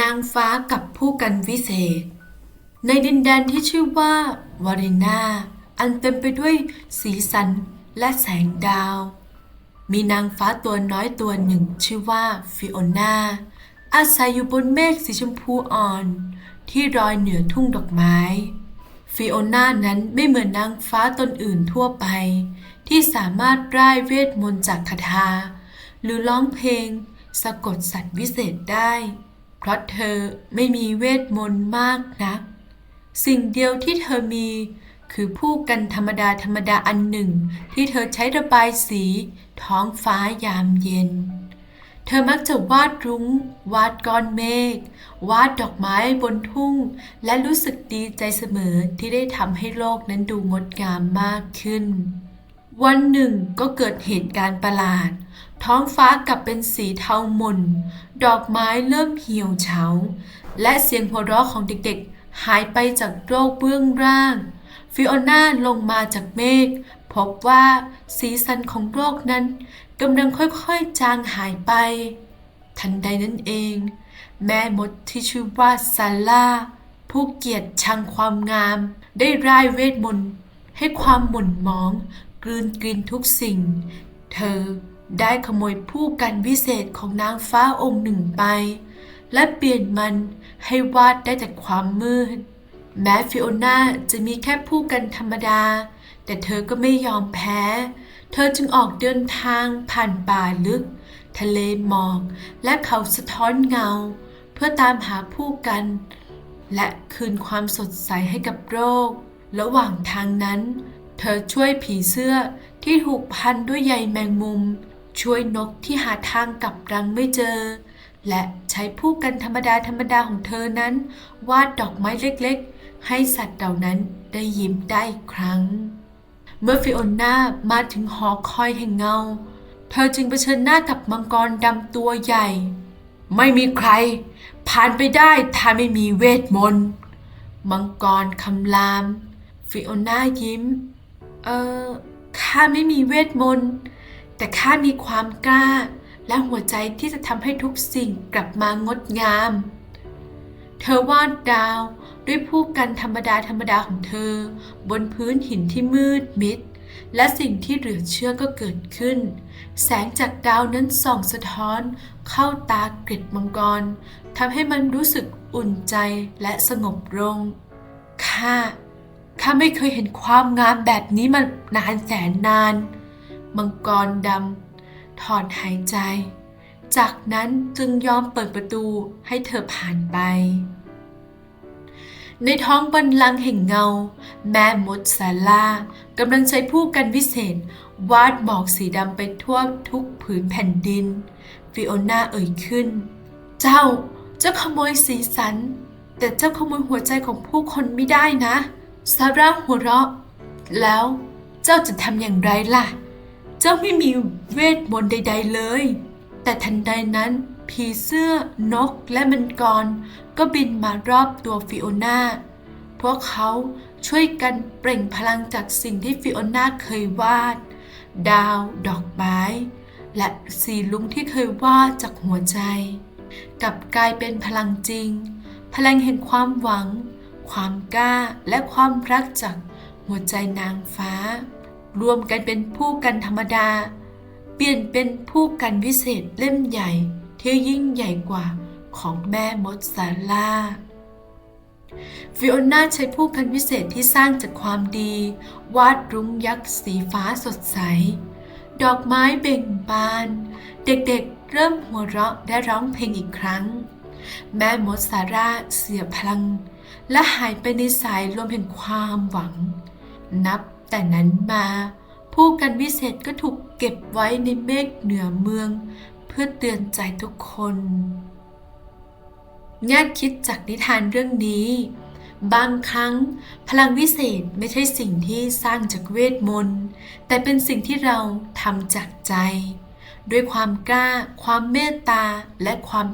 นางฟ้ากับผู้กันวิเศษ ในดินแดนที่ชื่อว่าวารินาอันเต็มไปด้วยสีสันและแสงดาว มีนางฟ้าตัวน้อยตัวหนึ่งชื่อว่าฟิโอนาอาศัยอยู่บนเมฆสีชมพูอ่อน ที่ลอยเหนือทุ่งดอกไม้ ฟิโอนานั้นไม่เหมือนนางฟ้าตนอื่นทั่วไป ที่สามารถร่ายเวทมนต์จากคาถาหรือร้องเพลงสะกดสัตว์วิเศษได้ เพราะเธอไม่มีเวทมนต์มากนัก สิ่งเดียวที่เธอมีคือผู้กันธรรมดาธรรมดาอันหนึ่ง ที่เธอใช้ระบายสี ท้องฟ้ายามเย็น เธอมักจะวาดรุง้ง วาดก้อนเมฆ วาดดอกไม้บนทุ่ง และรู้สึกดีใจเสมอที่ได้ทำให้โลกนั้นดูงดงามมากขึ้น วันหนึ่งก็เกิดเหตุการณ์ประหลาด ท้องฟ้ากลับเป็นสีเทาหม่น ดอกไม้เริ่มเหี่ยวเฉา และเสียงหัวเราะของเด็กๆ หายไปจากโลกเบื้องล่าง ฟิโอน่าลงมาจากเมฆพบว่าสีสันของโลกนั้นกำลังค่อยๆจางหายไป ทันใดนั้นเอง แม่มดที่ชื่อว่าซาร่าผู้เกียดชังความงาม ได้ร่ายเวทมนต์ให้ความหม่นหมอง กลืนกินทุกสิ่ง เธอได้ขโมยผู้กันวิเศษของนางฟ้าองค์หนึ่งไป และเปลี่ยนมันให้วาดได้แต่ความมืด แม้ฟิโอนาจะมีแค่ผู้กันธรรมดา แต่เธอก็ไม่ยอมแพ้ เธอจึงออกเดินทางผ่านป่าลึก ทะเลหมอกและเขาสะท้อนเงา เพื่อตามหาผู้กัน และคืนความสดใสให้กับโรคระหว่างทางนั้น ธอช่วยผีเสื้อที่ถูกพันด้วยใยแมงมุม ช่วยนกที่หาทางกลับรังไม่เจอ และใช้ผู้กันธรรมดาธรรมดาของเธอนั้น วาดดอกไม้เล็กๆ ให้สัตว์เหล่านั้นได้ยิ้มได้อีกครั้ง เมื่อฟิโอนามาถึงหอคอยแห่งเงา เธอจึงเผชิญหน้ากับมังกรดำตัวใหญ่ ไม่มีใคร ผ่านไปได้ถ้าไม่มีเวทมนต์ มังกรคำราม ฟิโอนายิ้ม เออข้าไม่มีเวทมนต์ แต่ข้ามีความกล้า และหัวใจที่จะทำให้ทุกสิ่งกลับมางดงาม เธอวาดดาวด้วยผู้กันธรรมดาธรรมดาของเธอ บนพื้นหินที่มืดมิด และสิ่งที่เหลือเชื่อก็เกิดขึ้น แสงจากดาวนั้นส่องสะท้อน เข้าตาเกร็ดมังกรทำให้มันรู้สึกอุ่นใจและสงบลงข้า ข้าไม่เคยเห็นความงามแบบนี้มานานแสนนาน มังกรดำถอนหายใจ จากนั้นจึงยอมเปิดประตูให้เธอผ่านไป ในท้องบันลังแห่งเงา แม่มดซาร่ากำลังใช้ผู้กันวิเศษ วาดหมอกสีดำไปทั่วทุกผืนแผ่นดิน ฟิโอน่าเอ่ยขึ้น เจ้า เจ้าขโมยสีสัน แต่เจ้าขโมยหัวใจของผู้คนไม่ได้นะ ซาร่าหัวเราะ แล้วเจ้าจะทำอย่างไรล่ะ เจ้าไม่มีเวทมนต์ใด ๆเลย แต่ทันใดนั้น ผีเสื้อนกและมังกร ก็บินมารอบตัวฟิโอนาพวกเขาช่วยกันเปล่งพลังจากสิ่งที่ฟิโอนาเคยวาด ดาว ดอกไม้ และสีลุงที่เคยวาดจากหัวใจ กลับกลายเป็นพลังจริง พลังแห่งความหวัง ความกล้าและความรักจากหัวใจนางฟ้า รวมกันเป็นผู้กันธรรมดา เปลี่ยนเป็นผู้กันวิเศษเล่มใหญ่ที่ยิ่งใหญ่กว่าของแม่มดซาร่าฟิโอน่าใช้ผู้กันวิเศษที่สร้างจากความดี วาดรุ้งยักษ์สีฟ้าสดใส ดอกไม้เบ่งบาน เด็กๆเริ่มหัวเราะและร้องเพลงอีกครั้ง แม่มดซาร่าเสียพลัง และหายไปในสายลมแห่งความหวัง นับแต่นั้นมา ผู้กันวิเศษก็ถูกเก็บไว้ในเมฆเหนือเมือง เพื่อเตือนใจทุกคนแง่คิดจากนิทานเรื่องนี้ บางครั้ง พลังวิเศษไม่ใช่สิ่งที่สร้างจากเวทมนต์ แต่เป็นสิ่งที่เราทำจากใจ ด้วยความกล้า ความเมตตาและความ